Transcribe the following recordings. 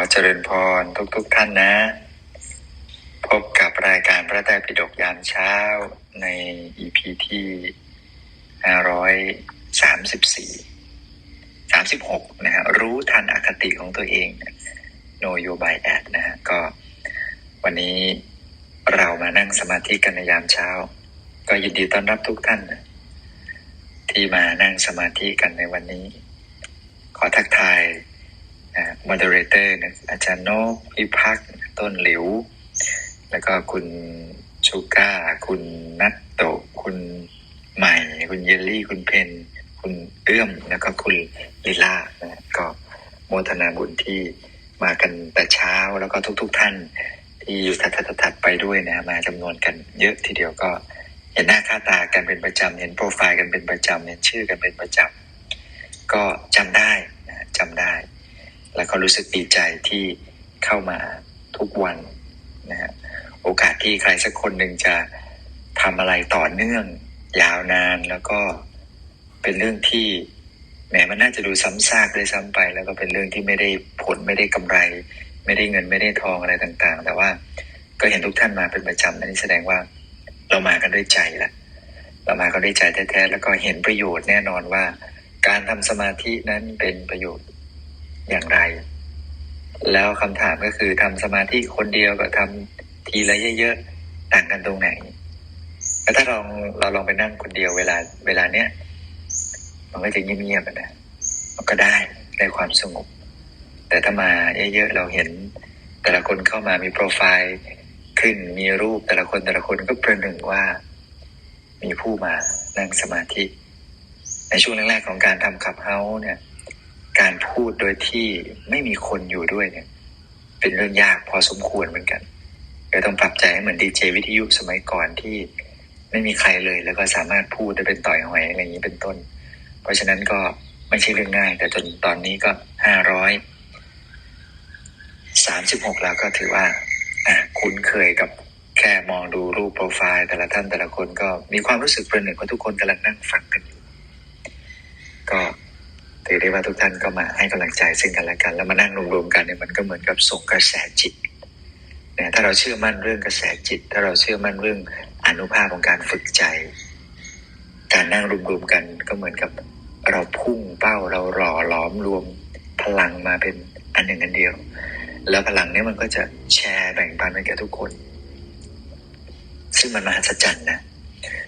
อเจริญพรทุกๆทท่านนะ พบกับรายการพระไตรปิฎกยามเช้าใน EP ที่ 534 36 นะฮะรู้ทันอคติของตัวเอง No You by Ad นะฮะก็วันนี้เรามานั่งสมาธิกันในยามเช้า ก็ยินดีต้อนรับทุกท่าน ที่มานั่งสมาธิกันในวันนี้ ขอทักทาย มอดเรเตอร์นะอาจารย์โนพิพักษ์ต้นหลิว แล้วก็คุณชูก้า คุณนัตโตคุณใหม่ คุณเยลลี่ คุณเพน คุณเอื้อม แล้วก็คุณลิล่านะก็โมทนาบุญที่มากันแต่เช้าแล้วก็ทุกๆทท่าน ที่อยู่ถัดๆไปด้วยนะมาจำนวนกันเยอะทีเดียวก็เห็นหน้าค่าตากันเป็นประจำเห็นโปรไฟล์กันเป็นประจำเห็นชื่อกันเป็นประจำก็จำได้นะจำได้ แล้วก็รู้สึกดีใจที่เข้ามาทุกวันนะฮะโอกาสที่ใครสักคนหนึ่งจะทำอะไรต่อเนื่อง ยาวนานแล้วก็เป็นเรื่องที่แหมมันน่าจะดูซ้ำซากเลยซ้ำไป แล้วก็เป็นเรื่องที่ไม่ได้ผลไม่ได้กำไร ไม่ได้เงินไม่ได้ทองอะไรต่างๆ แต่ว่าก็เห็นทุกท่านมาเป็นประจำนั่นแสดงว่าเรามากันด้วยใจแหละเรามากันด้วยใจแท้ๆแล้วก็เห็นประโยชน์แน่นอนว่า การทำสมาธินั้นเป็นประโยชน์ อย่างไร แล้วคำถามก็คือทำสมาธิคนเดียวกับทำทีละเยอะๆต่างกันตรงไหนแล้วถ้าลองเราลองไปนั่งคนเดียวเวลาเวลาเนี้ยมันก็จะเงียบๆนะมันก็ได้ได้ความสงบ แต่ถ้ามาเยอะๆเราเห็นแต่ละคนเข้ามามีโปรไฟล์ขึ้นมีรูปแต่ละคนแต่ละคนก็ประหนึ่งว่า มีผู้มานั่งสมาธิ ในช่วงแรกๆของการทำขับเฮาเนี่ย การพูดโดยที่ไม่มีคนอยู่ด้วยเนี่ย เป็นเรื่องยากพอสมควรเหมือนกันเดี๋ยวต้องปรับใจให้เหมือนดีเจวิทยุสมัยก่อนที่ไม่มีใครเลย แล้วก็สามารถพูดได้เป็นต่อยหอยอะไรอย่างนี้เป็นต้น เพราะฉะนั้นก็ไม่ใช่เรื่องง่าย แต่จนตอนนี้ก็ห้าร้อยสามสิบหกแล้วก็ถือว่าคุ้นเคยกับแค่มองดูรูปโปรไฟล์ แต่ละท่านแต่ละคนก็มีความรู้สึกเป็นหนึ่งว่าทุกคนกำลังนั่งฟังกันอยู่ ก็ ถือได้ว่าทุกท่านก็มาให้กำลังใจซึ่งกันและกัน แล้วมานั่งรวมๆกันเนี่ยมันก็เหมือนกับส่งกระแสจิตเนี่ยถ้าเราเชื่อมั่นเรื่องกระแสจิต ถ้าเราเชื่อมั่นเรื่องอนุภาพของการฝึกใจ การนั่งรวมๆกันก็เหมือนกับเราพุ่งเป้าเราหล่อล้อมรวมพลังมาเป็นอันหนึ่งอันเดียว แล้วพลังนี้มันก็จะแชร์แบ่งปันให้แก่ทุกคน ซึ่งมันมหัศจรรย์นะ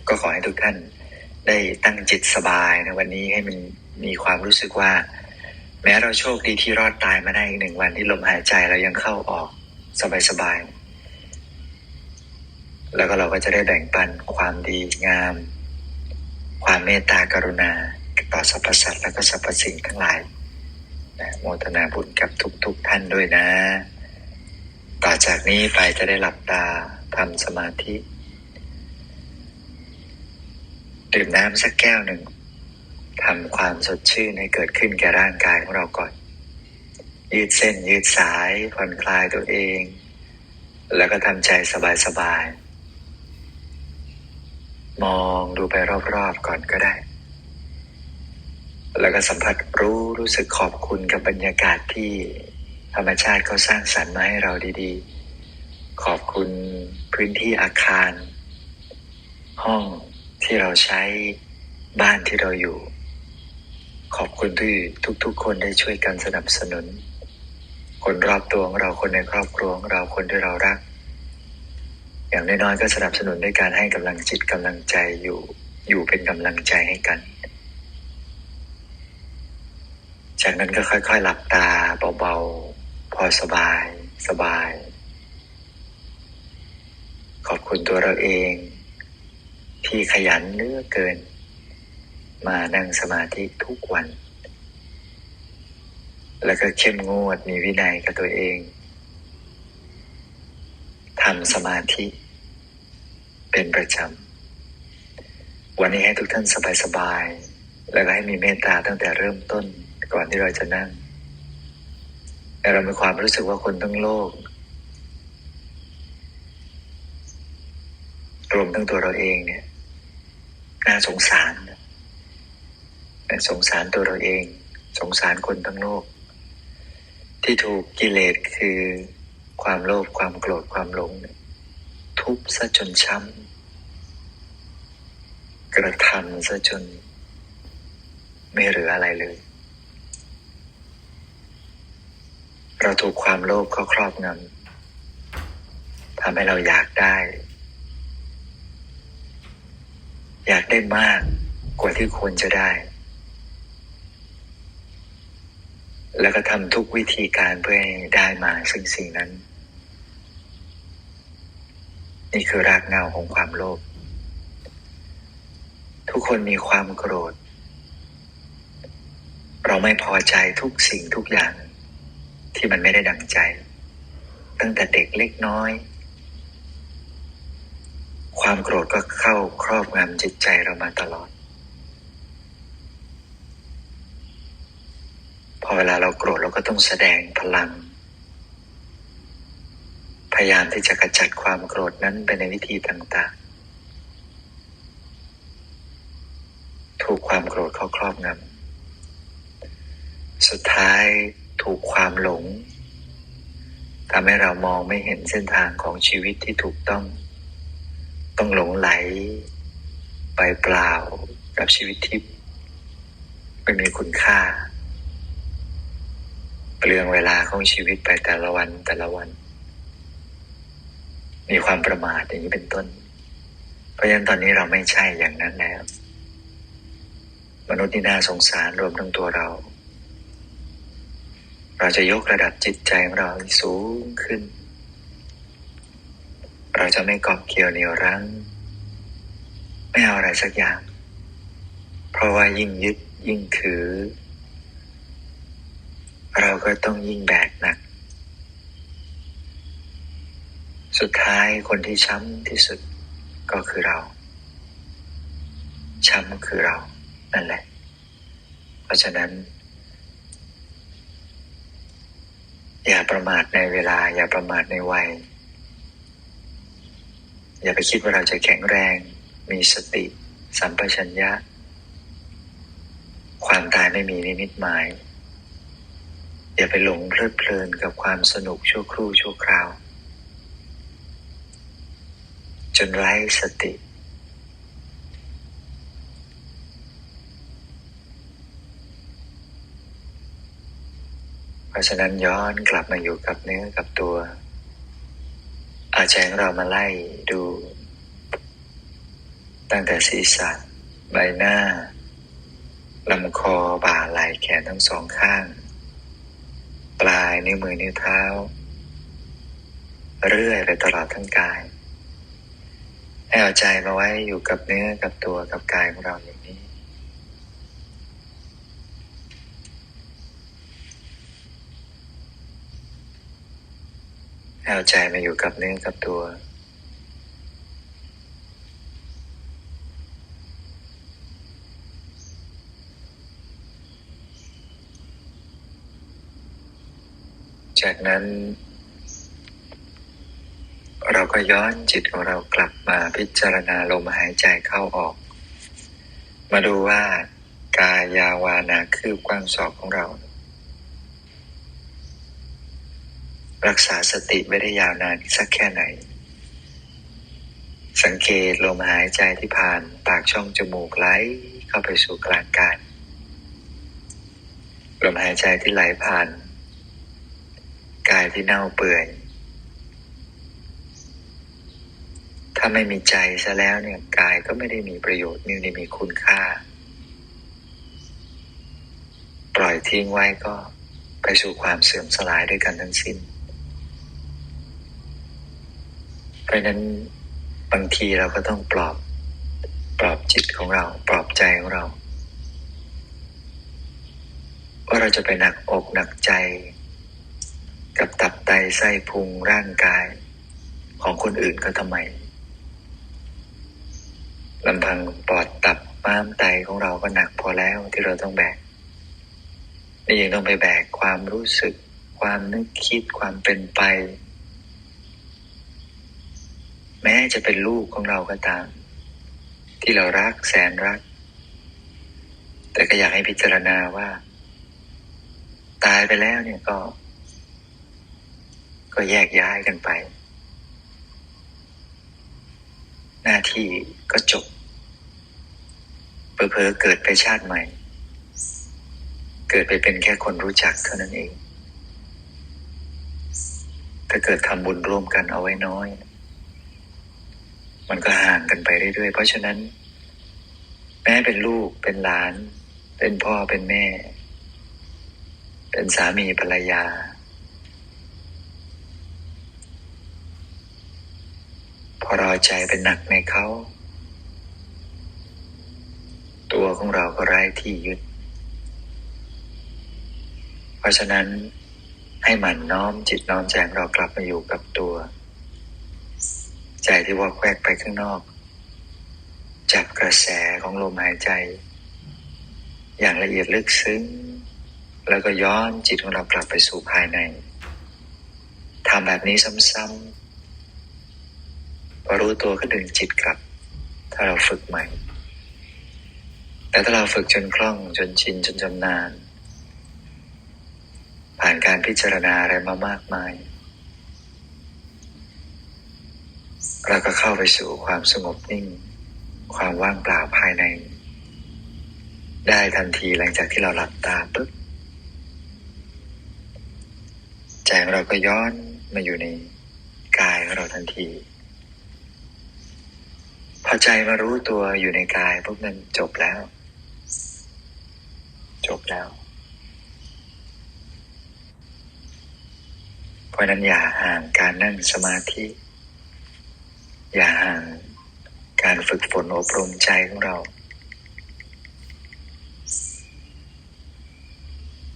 ก็ขอให้ทุกท่านได้ตั้งจิตสบายในวันนี้ให้มัน มีความรู้สึกว่า แม้เราโชคดีที่รอดตายมาได้อีกหนึ่งวันที่ลมหายใจเรายังเข้าออกสบายๆ แล้วก็เราก็จะได้แบ่งปันความดีงาม ความเมตตากรุณาต่อสรรพสัตว์และก็สรรพสิ่งทั้งหลายโมทนาบุญกับทุกๆทท่านด้วยนะ ต่อจากนี้ไปจะได้หลับตาทำสมาธิ ดื่มน้ำสักแก้วหนึ่ง ทำความสดชื่นให้เกิดขึ้นแก่ร่างกายของเราก่อน ยืดเส้นยืดสายผ่อนคลายตัวเอง แล้วก็ทำใจสบายๆ มองดูไปรอบๆก่อนก็ได้ แล้วก็สัมผัสรู้รู้สึกขอบคุณกับบรรยากาศที่ธรรมชาติเขาสร้างสรรค์มาให้เราดีๆ ขอบคุณพื้นที่อาคาร ห้องที่เราใช้บ้านที่เราอยู่ ขอบคุณที่ทุกๆ คนได้ช่วยกันสนับสนุน คนรอบตัวของเราคนในครอบครัวของเราคนที่เรารัก อย่างน้อยๆก็สนับสนุนด้วยการให้กำลังจิตกำลังใจอยู่อยู่เป็นกำลังใจให้กัน จากนั้นก็ค่อยๆ หลับตาเบาๆ พอสบายสบาย ขอบคุณตัวเราเอง ที่ขยันเลือกเกิน มานั่งสมาธิทุกวัน แล้วก็เข้มงวดมีวินัยกับตัวเองทำสมาธิเป็นประจำ วันนี้ให้ทุกท่านสบายๆ แล้วก็ให้มีเมตตาตั้งแต่เริ่มต้นก่อนที่เราจะนั่งแต่เรามีความรู้สึกว่าคนทั้งโลก รวมทั้งตัวเราเองเนี่ย น่าสงสาร สงสารตัวเราเอง สงสารคนทั้งโลก ที่ถูกกิเลสคือความโลภความโกรธความหลง ทุบซะจนช้ำกระทำซะจน ไม่เหลืออะไรเลย เราถูกความโลภเขาครอบงำทำให้เราอยากได้ อยากได้มากกว่าที่ควรจะได้ แล้วก็ทำทุกวิธีการเพื่อให้ได้มาซึ่งสิ่งนั้น นี่คือรากเหง้าของความโลภทุกคนมีความโกรธ เราไม่พอใจทุกสิ่งทุกอย่าง ที่มันไม่ได้ดังใจ ตั้งแต่เด็กเล็กน้อย ความโกรธก็เข้าครอบงำจิตใจเรามาตลอด อเวลาเราโกรธเราก็ต้องแสดงพลัง พยายามที่จะกระจัดความโกรธนั้นไปในวิธีต่างๆ ถูกความโกรธเข้าครอบงำสุดท้ายถูกความหลงทำให้เรามองไม่เห็นเส้นทางของชีวิตที่ถูกต้อง ต้องหลงไหล ไปเปล่ากับชีวิตที่ไม่มีคุณค่า เปลืองเวลาของชีวิตไปแต่ละวันแต่ละวัน มีความประมาทอย่างนี้เป็นต้น เพราะฉะนั้นตอนนี้เราไม่ใช่อย่างนั้นแล้ว มนุษย์ที่น่าสงสารรวมทั้งตัวเรา เราจะยกระดับจิตใจของเราสูงขึ้น เราจะไม่กาะเกี่ยวเหนี่ยวรั้ง ไม่เอาอะไรสักอย่าง เพราะว่ายิ่งยึดยิ่งถือ เราก็ต้องยิ่งแบกหนัก สุดท้ายคนที่ช้ำที่สุดก็คือเรา ช้ำคือเรานั่นแหละ เพราะฉะนั้น อย่าประมาทในเวลา อย่าประมาทในวัย อย่าไปคิดว่าเราจะแข็งแรง มีสติ สัมปชัญญะ ความตายไม่มีนิมิตหมาย อย่าไปหลงเพลิดเพลินกับความสนุกชั่วครู่ชั่วคราว จนไร้สติ เพราะฉะนั้นย้อนกลับมาอยู่กับเนื้อกับตัว อาจารย์เรามาไล่ดู ตั้งแต่ศีรษะใบหน้าลำคอบ่าไหล่แขนทั้งสองข้าง ปลายนิ้วมือนิ้วเท้า เรื่อยไปตลอดทั้งกาย ให้เอาใจมาไว้อยู่กับเนื้อกับตัวกับกายของเราอย่างนี้ ให้เอาใจมาอยู่กับเนื้อกับตัว จากนั้น เราก็ย้อนจิตของเรากลับมาพิจารณาลมหายใจเข้าออก มาดูว่ากายยาวานาคืบกว้างศอกของเรา รักษาสติไม่ได้ยาวนานสักแค่ไหน สังเกตลมหายใจที่ผ่านปากช่องจมูกไหลเข้าไปสู่กลางกายลมหายใจที่ไหลผ่าน กายที่เน่าเปื่อย ถ้าไม่มีใจซะแล้วเนี่ยกายก็ไม่ได้มีประโยชน์ไม่ได้มีคุณค่า ปล่อยทิ้งไว้ก็ไปสู่ความเสื่อมสลายด้วยกันทั้งสิ้น เพราะฉะนั้นบางทีเราก็ต้องปลอบปลอบจิตของเรา ปลอบใจของเรา ว่าเราจะไปหนักอกหนักใจ กับตับไตไส้พุงร่างกาย ของคนอื่นก็ทำไมลำพังปอดตับม้ามไตของเราก็หนักพอแล้วที่เราต้องแบกนี่ยังต้องไปแบกความรู้สึก ความนึกคิดความเป็นไป แม้จะเป็นลูกของเราก็ตาม ที่เรารักแสนรัก แต่ก็อยากให้พิจารณาว่า ตายไปแล้วเนี่ยก็ ก็แยกย้ายกันไป หน้าที่ก็จบเพอเพอเกิดไปชาติใหม่ เกิดไปเป็นแค่คนรู้จักเท่านั้นเอง ถ้าเกิดทำบุญร่วมกันเอาไว้น้อย มันก็ห่างกันไปเรื่อยๆ เพราะฉะนั้น แม้เป็นลูกเป็นหลาน เป็นพ่อเป็นแม่ เป็นสามีภรรยา พอเราใจเป็นหนักในเขา ตัวของเราก็ไร้ที่ยึด เพราะฉะนั้นให้หมั่นน้อมจิตน้อมใจเรากลับมาอยู่กับตัว ใจที่วอกแวกไปข้างนอก จับกระแสของลมหายใจ อย่างละเอียดลึกซึ้ง แล้วก็ย้อนจิตของเรากลับไปสู่ภายในทำแบบนี้ซ้ำๆ อรู้ตัวก็ดึงจิตกลับ ถ้าเราฝึกใหม่ แต่ถ้าเราฝึกจนคล่องจนชินจนจำนานผ่านการพิจารณาอะไรมามากมายเราก็เข้าไปสู่ความสงบนิ่ง ความว่างเปล่าภายใน ได้ทันทีหลังจากที่เราหลับตาปุ๊บใจเราก็ย้อนมาอยู่ในกายของเราทันที พอใจมารู้ตัวอยู่ในกายปุ๊บนั้นจบแล้ว จบแล้ว เพราะฉะนั้นอย่าห่างการนั่งสมาธิ อย่าห่างการฝึกฝนอบรมใจของเรา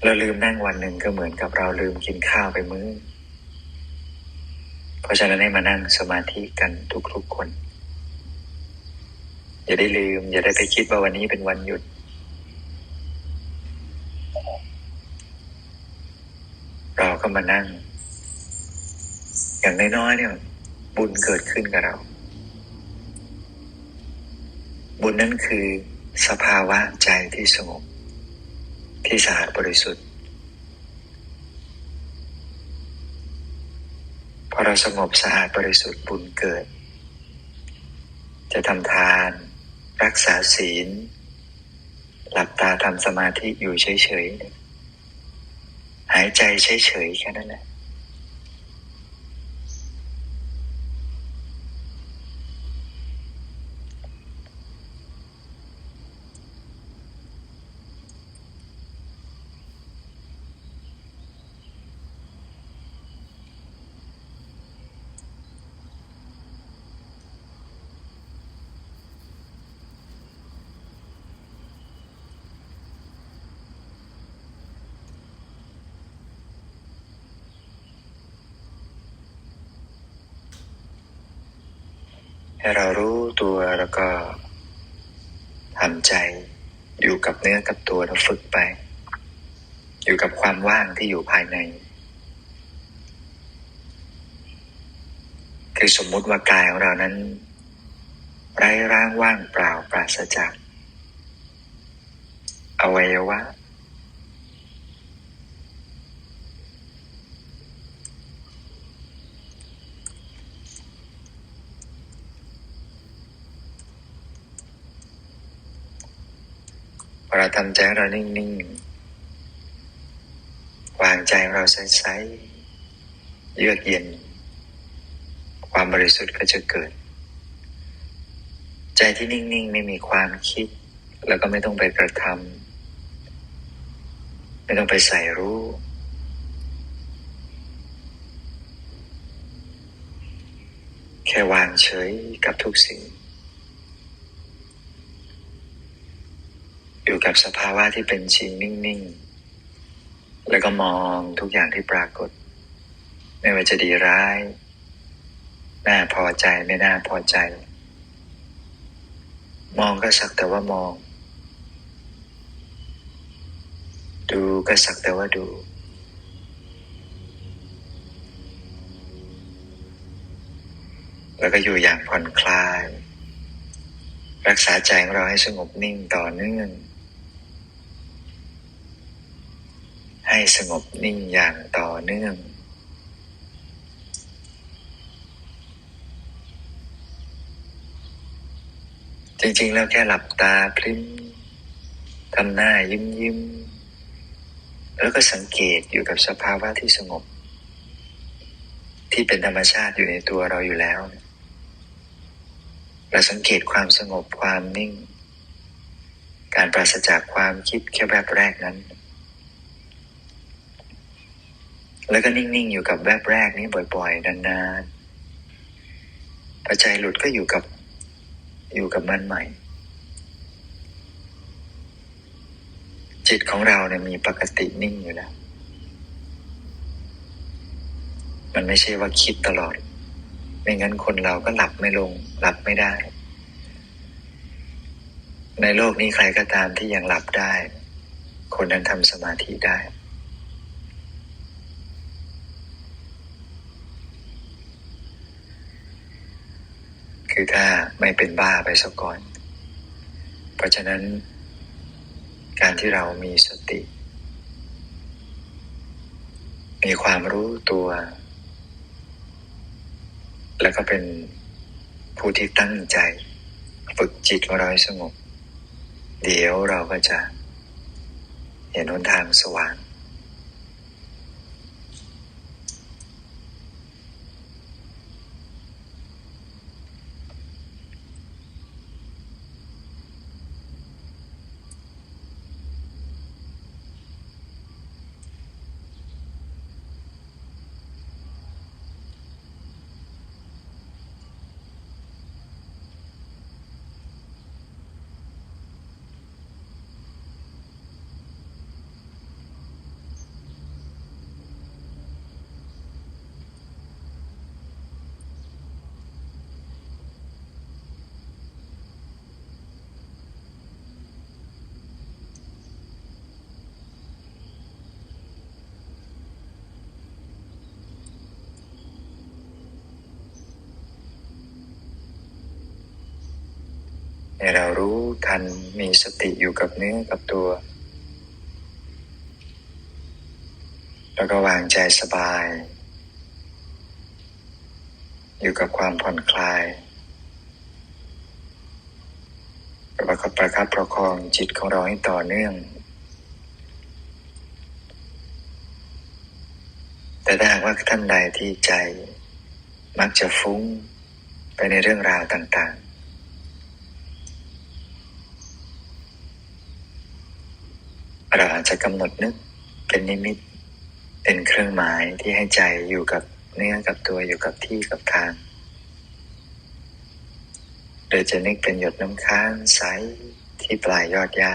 เราลืมนั่งวันหนึ่งก็เหมือนกับเราลืมกินข้าวไปมื้อ เพราะฉะนั้นให้มานั่งสมาธิกันทุกๆคน อย่าได้ลืม อย่าได้ไปคิดว่าวันนี้เป็นวันหยุด เราก็มานั่ง อย่างน้อยๆเนี่ย บุญเกิดขึ้นกับเรา บุญนั้นคือสภาวะใจที่สงบ ที่สะอาดบริสุทธิ์ พอเราสงบสะอาดบริสุทธิ์บุญเกิด จะทำทาน รักษาศีล หลับตาทำสมาธิอยู่เฉยๆ หายใจเฉยๆ แค่นั้นแหละ ให้เรารู้ตัวแล้วก็ทำใจอยู่กับเนื้อกับตัวเราฝึกไป อยู่กับความว่างที่อยู่ภายใน คือสมมุติว่ากายของเรานั้น ไร้ร่างว่างเปล่าปราศจาก อวัยวะ พอเรา ทำใจเรานิ่งๆ วางใจเราใสๆ เยือกเย็น ความบริสุทธิ์ก็จะเกิด ใจที่นิ่งๆ ไม่มีความคิด แล้วก็ไม่ต้องไปกระทำไม่ต้องไปใส่รู้แค่วางเฉยกับทุกสิ่ง อยู่กับสภาวะที่เป็นจริงนิ่งๆ แล้วก็มองทุกอย่างที่ปรากฏ ไม่ว่าจะดีร้าย น่าพอใจไม่น่าพอใจ มองก็สักแต่ว่ามอง ดูก็สักแต่ว่าดูแล้วก็อยู่อย่างผ่อนคลาย รักษาใจของเราให้สงบนิ่งต่อเนื่อง ให้สงบนิ่งอย่างต่อเนื่องจริงๆ แล้วแค่หลับตาพริ้มทำหน้ายิ้มยิ้มแล้วก็สังเกตอยู่กับสภาวะที่สงบ ที่เป็นธรรมชาติอยู่ในตัวเราอยู่แล้ว เราสังเกตความสงบความนิ่ง การปราศจากความคิดแค่แบบแรกนั้น แล้วก็นิ่ง ๆ อยู่กับแวบแรกนี้บ่อย ๆ นานๆพอใจหลุดก็อยู่กับ อยู่กับมันใหม่ จิตของเราเนี่ยมีปกตินิ่งอยู่แล้ว มันไม่ใช่ว่าคิดตลอด ไม่งั้นคนเราก็หลับไม่ลง หลับไม่ได้ ในโลกนี้ใครก็ตามที่ยังหลับได้ คนนั้นทำสมาธิได้ คือถ้าไม่เป็นบ้าไปซะก่อน เพราะฉะนั้น การที่เรามีสติ มีความรู้ตัว แล้วก็เป็นผู้ที่ตั้งใจฝึกจิตของเราให้สงบ เดี๋ยวเราก็จะเห็นหนทางสว่าง ให้เรารู้ทันมีสติอยู่กับเนื้อกับตัว แล้วก็วางใจสบาย อยู่กับความผ่อนคลายประคับประคับประคองจิตของเราให้ต่อเนื่อง แต่ถ้าหากว่าท่านใดที่ใจมักจะฟุ้งไปในเรื่องราวต่างๆ เราอาจจะกำหนดนึกเป็นนิมิต เป็นเครื่องหมายที่ให้ใจอยู่กับเนื้อกับตัวอยู่กับที่กับทางโดยจะนึกเป็นหยดน้ำค้างใสที่ปลายยอดหญ้า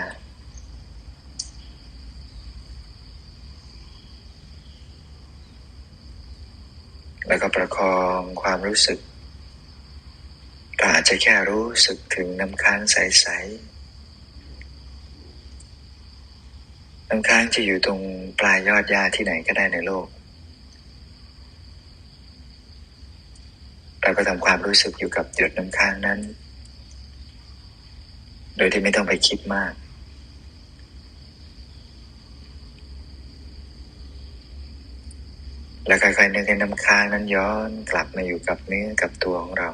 แล้วก็ประคองความรู้สึกเราอาจจะแค่รู้สึกถึงน้ำค้างใสๆ น้ำค้างจะอยู่ตรงปลายยอดหญ้าที่ไหนก็ได้ในโลก เราก็ทำความรู้สึกอยู่กับหยดน้ำค้างนั้น โดยที่ไม่ต้องไปคิดมาก แล้วค่อยๆนึกให้น้ำค้างนั้นย้อนกลับมาอยู่กับเนื้อกับตัวของเรา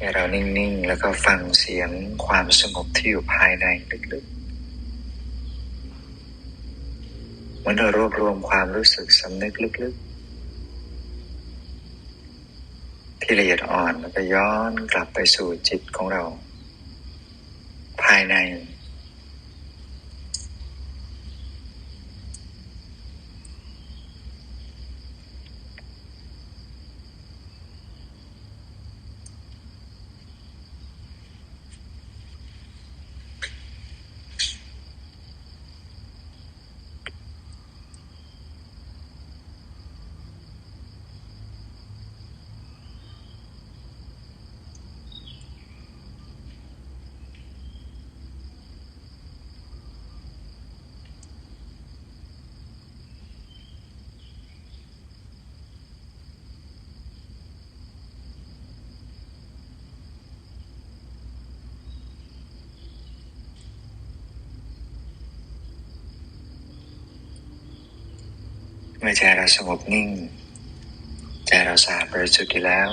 ให้เรานิ่งๆ แล้วก็ฟังเสียงความสงบที่อยู่ภายในลึกๆเหมือนเรารวบรวมความรู้สึกสำนึกลึกๆ ที่ละเอียดอ่อนแล้วก็ย้อนกลับไปสู่จิตของเรา มื่อใจเราสงบนิ่ง ใจเราสะอาดบริสุทธิ์ดีแล้ว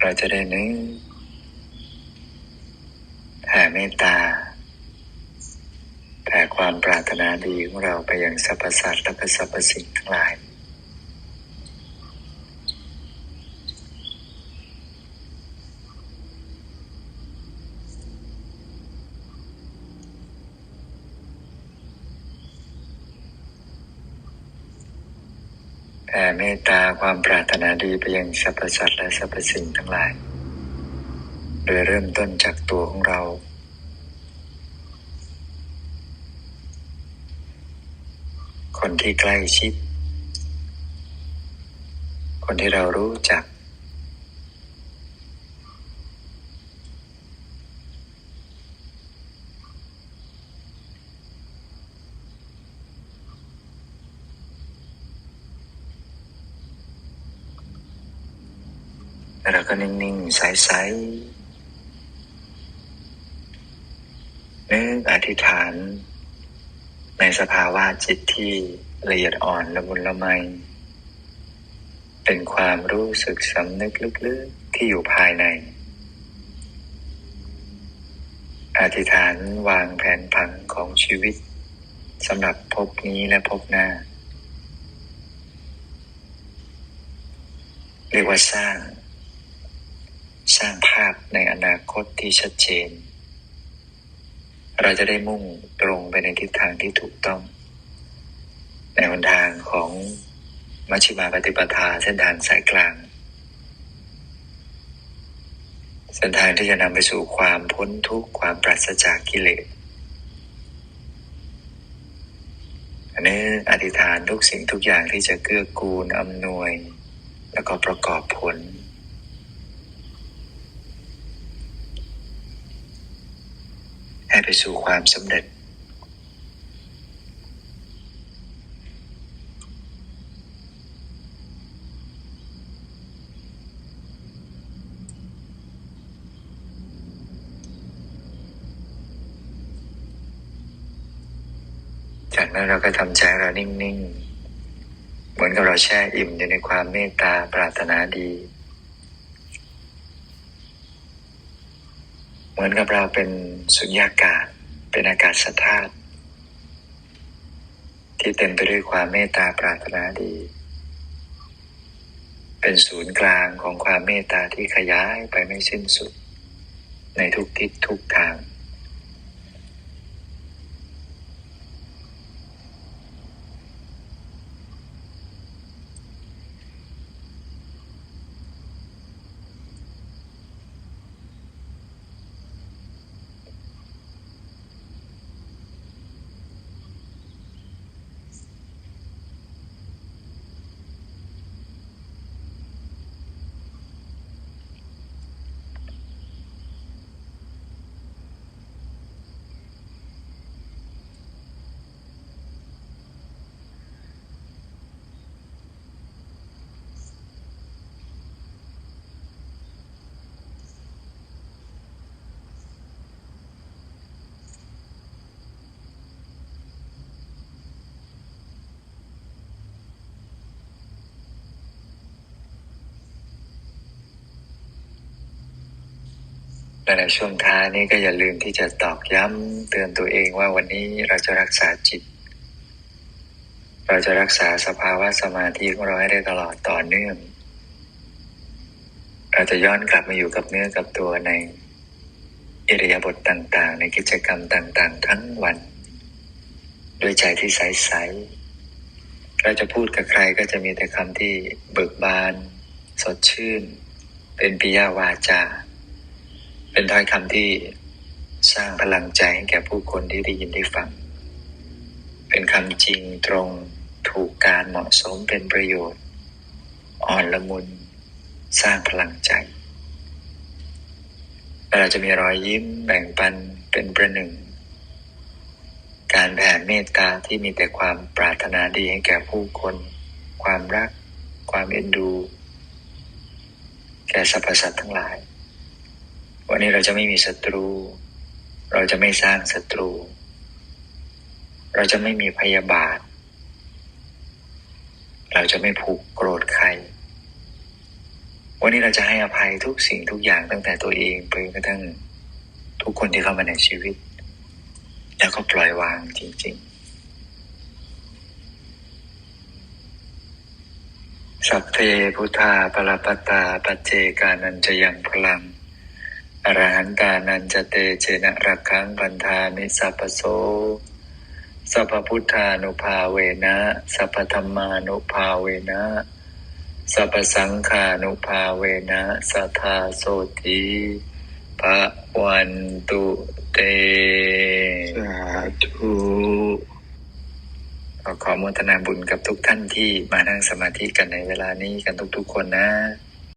เราจะได้นึกแผ่เมตตาแผ่ความปรารถนาดีของเราไปยังสรรพสัตว์และสรรพสิ่งทั้งหลาย ตตาความปรารถนาดีไปยังสรรพสัตว์และสรรพสิ่งทั้งหลาย โดยเริ่มต้นจากตัวของเรา คนที่ใกล้ชิด คนที่เรารู้จัก แล้วเราก็นิ่งๆใสๆนึกอธิษฐาน ในสภาวะจิตที่ละเอียดอ่อนละมุนละไม เป็นความรู้สึกสำนึกลึกๆที่อยู่ภายใน อธิษฐานวางแผนผังของชีวิตสำหรับภพนี้และภพหน้า เรียกว่าสร้างาพในอนาคตที่ชัดเจน เราจะได้มุ่งตรงไปในทิศทางที่ถูกต้อง ในหนทางของมัชฌิมาปฏิปทาเส้นทางสายกลาง เส้นทางที่จะนำไปสู่ความพ้นทุกข์ความปราศจากกิเลสอันนี้อธิษฐานทุกสิ่งทุกอย่างที่จะเกื้อกูลอำนวย แล้วก็ประกอบผล ให้ไปสู่ความสำเร็จ จากนั้นเราก็ทำใจเรานิ่ง ๆ เหมือนกับเราแช่อิ่มอยู่ในความเมตตาปรารถนาดี เหมือนกับเราเป็นสุญญากาศ เป็นอากาศธาตุที่เต็มไปด้วยความเมตตาปรารถนาดี เป็นศูนย์กลางของความเมตตาที่ขยายไปไม่สิ้นสุด ในทุกทิศทุกทาง และในช่วงท้ายนี้ก็อย่าลืมที่จะตอกย้ำเตือนตัวเองว่าวันนี้เราจะรักษาจิต เราจะรักษาสภาวะสมาธิของเราให้ได้ตลอดต่อเนื่อง เราจะย้อนกลับมาอยู่กับเนื้อกับตัวในอิริยาบถต่างๆ ในกิจกรรมต่าง ๆ ทั้งวัน ด้วยใจที่ใสๆเราจะพูดกับใครก็จะมีแต่คำที่เบิกบาน สดชื่น เป็นปิยาวาจา เป็นถ้อยคำที่สร้างพลังใจให้แก่ผู้คนที่ได้ยินได้ฟัง เป็นคำจริงตรงถูกการเหมาะสมเป็นประโยชน์ อ่อนละมุน สร้างพลังใจ เราจะมีรอยยิ้มแบ่งปันเป็นประหนึ่ง การแผ่เมตตาที่มีแต่ความปรารถนาดีให้แก่ผู้คน ความรัก ความเอ็นดู แก่สรรพสัตว์ทั้งหลาย วันนี้เราจะไม่มีศัตรู เราจะไม่สร้างศัตรู เราจะไม่มีพยาบาท เราจะไม่ผูกโกรธใคร วันนี้เราจะให้อภัยทุกสิ่งทุกอย่างตั้งแต่ตัวเองไปกระทั่งทุกคนที่เข้ามาในชีวิต แล้วก็ปล่อยวางจริงๆ สัพเพพุทธาปรปตตาปัจเจกานันจะยังพลัง อรหันตานันจะเตเจนะรักขังพันธามิสัพพโสสัพพพุทธานุภาเวนะสัพพธรรมานุภาเวนะสัพพสังฆานุภาเวนะสัทธาโสติภะวันตุเตสาธุขอขอโมทนาบุญกับทุกท่านที่มานั่งสมาธิกันในเวลานี้กันทุกๆคนนะ